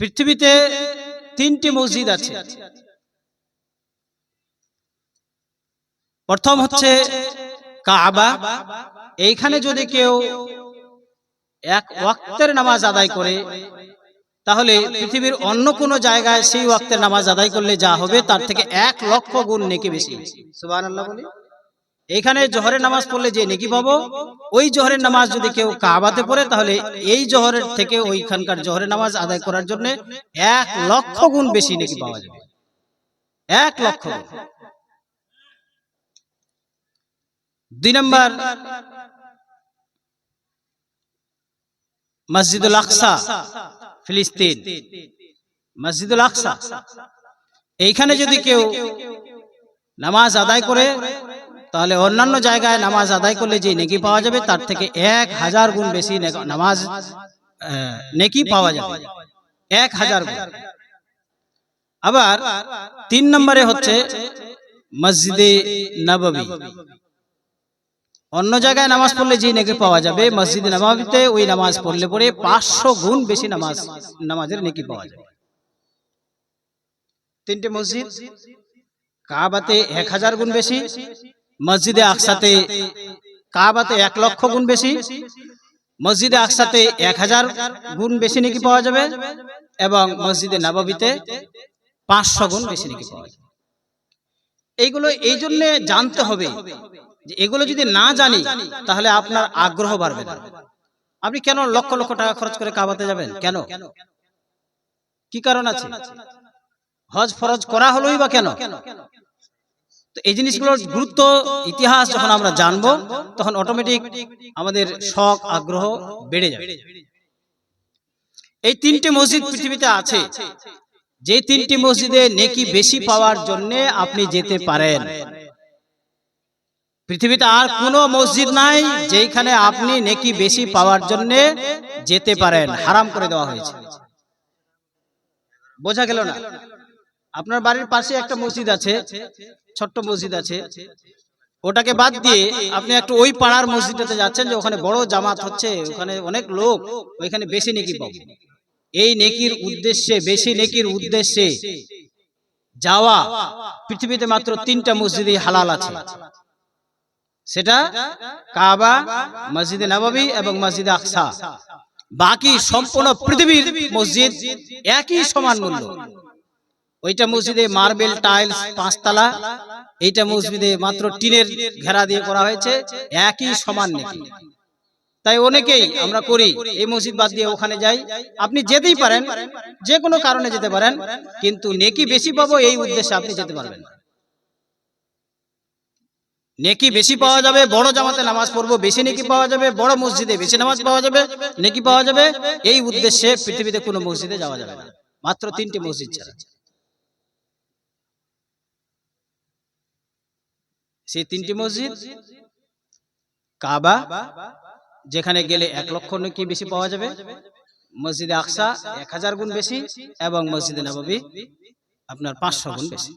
পৃথিবীতে তিনটি মসজিদ আছে। প্রথম হচ্ছে কাবা। এইখানে যদি কেউ এক ওয়াক্তের নামাজ আদায় করে, তাহলে পৃথিবীর অন্য কোন জায়গায় সেই ওয়াক্তের নামাজ আদায় করলে যা হবে, তার থেকে এক লক্ষ গুণ নেকি বেশি। বলি। এইখানে জোহরের নামাজ পড়লে যে নেকি পাবো, ওই জোহরের নামাজ যদি কেউ কাবাতে পড়ে, তাহলে এই জোহরের থেকে ওইখানকার জোহরের নামাজ আদায় করার জন্য এক লক্ষ গুণ বেশি নেকি পাওয়া যাবে। এক লক্ষ দুই নম্বর, মসজিদুল আকসা, ফিলিস্তিন। মসজিদুল আকসা। এইখানে যদি কেউ নামাজ আদায় করে তাহলে অন্যান্য জায়গায় নামাজ আদায় করলে যে নেকি পাওয়া যাবে, তার থেকে এক হাজার গুণ বেশি নামাজ নেকি পাওয়া যাবে। এক হাজার গুণ। আবার তিন নম্বরে হচ্ছে মসজিদে নববী। অন্য জায়গায় নামাজ পড়লে যে নেকি পাওয়া যাবে, মসজিদে নবাবিতে ওই নামাজ পড়লে পরে পাঁচশো গুণ বেশি নামাজ, নামাজের নেকি পাওয়া যাবে। তিনটে মসজিদ, কাবাতে এক হাজার গুণ বেশি মসজিদে আকসাতে কাবাতে এক লক্ষ গুণ বেশি, মসজিদে আকসাতে এক হাজার গুণ বেশি নাকি পাওয়া যাবে এবং মসজিদে নবাবিতে পাঁচশো গুণ বেশি নাকি পাওয়া যাবে। এইগুলো এই জন্য জানতে হবে যে এগুলো যদি না জানি, তাহলে আপনার আগ্রহ বাড়বে না। আপনি কেন লক্ষ লক্ষ টাকা খরচ করে কাবাতে যাবেন? কেন? কি কারণ আছে? হজ ফরজ করা হলোই বা কেন? তো এই জিনিসগুলোর গুরুত্ব ইতিহাস যখন আমরা জানব, তখন অটোমেটিক আমাদের শখ, আগ্রহ বেড়ে যাবে। এই তিনটি মসজিদ পৃথিবীতে আছে। যে তিনটি মসজিদে নেকি বেশি পাওয়ার জন্য আপনি যেতে পারেন। পৃথিবীতে আর কোনো মসজিদ নাই যেখানে আপনি নেকি বেশি পাওয়ার জন্য যেতে পারেন। হারাম করে দেওয়া হয়েছে। বোঝা গেল না? আপনার বাড়ির পাশে একটা মসজিদ আছে, ছোট্ট মসজিদ আছে। ওটাকে বাদ দিয়ে আপনি একটু ওই পাড়ার মসজিদটাতে যাচ্ছেন যে ওখানে বড় জামাত হচ্ছে, ওখানে অনেক লোক, ওইখানে বেশি নেকি পাবো। এই নেকির উদ্দেশ্যে, বেশি নেকির উদ্দেশ্যে যাওয়া পৃথিবীতে মাত্র তিনটা মসজিদে হালাল আছে। সেটা কাবা, মসজিদে নবাবি এবং মসজিদে আকসা। বাকি সম্পূর্ণ পৃথিবীর মসজিদ একই সমান মূল্য। ওইটা মসজিদে মার্বেল টাইলস পাঁচতলা। এইটা মসজিদে মাত্র টিনের ঘেরা দিয়ে করা হয়েছে। একই সমান নাকি? তাই অনেকেই আমরা করি এই মসজিদ বাদ দিয়ে ওখানে যাই। আপনি যেতেই পারেন যে কোনো কারণে যেতে পারেন কিন্তু নেকি বেশি পাবো এই উদ্দেশ্যে আপনি যেতে পারবেন নেকি বেশি পাওয়া যাবে বড় জামাতে নামাজ পড়ব বেশি নেকি পাওয়া যাবে বড় মসজিদে বেশি নামাজ পাওয়া যাবে নেকি পাওয়া যাবে এই উদ্দেশ্যে পৃথিবীতে কোনো মসজিদে যাওয়া যাবে না। মাত্র তিনটি মসজিদ ছাড়া সেই তিনটি মসজিদ কাবা যেখানে গেলে এক লক্ষ নাকি বেশি পাওয়া যাবে। মসজিদে আকসা এক হাজার গুণ বেশি এবং মসজিদে নবাবী আপনার পাঁচশো গুণ বেশি।